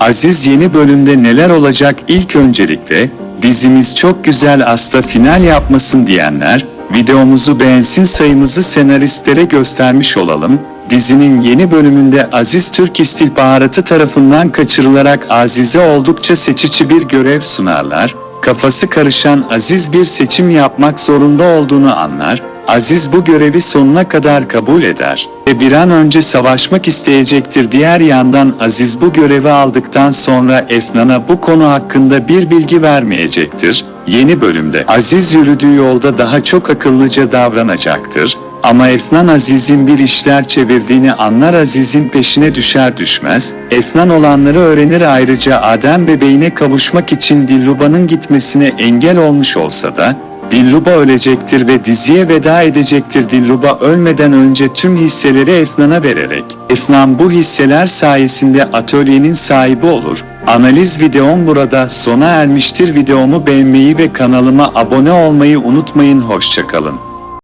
Aziz yeni bölümde neler olacak ilk öncelikle, dizimiz çok güzel asta final yapmasın diyenler, videomuzu beğensin sayımızı senaristlere göstermiş olalım. Dizinin yeni bölümünde Aziz Türk İstihbaratı tarafından kaçırılarak Aziz'e oldukça seçici bir görev sunarlar. Kafası karışan Aziz bir seçim yapmak zorunda olduğunu anlar. Aziz bu görevi sonuna kadar kabul eder ve bir an önce savaşmak isteyecektir. Diğer yandan Aziz bu görevi aldıktan sonra Efnan'a bu konu hakkında bir bilgi vermeyecektir. Yeni bölümde Aziz yürüdüğü yolda daha çok akıllıca davranacaktır. Ama Efnan Aziz'in bir işler çevirdiğini anlar Aziz'in peşine düşer düşmez. Efnan olanları öğrenir ayrıca Adem bebeğine kavuşmak için Dilruba'nın gitmesine engel olmuş olsa da Dilruba ölecektir ve diziye veda edecektir. Dilruba ölmeden önce tüm hisseleri Efnan'a vererek. Efnan bu hisseler sayesinde atölyenin sahibi olur. Analiz videom burada sona ermiştir. Videomu beğenmeyi ve kanalıma abone olmayı unutmayın. Hoşçakalın.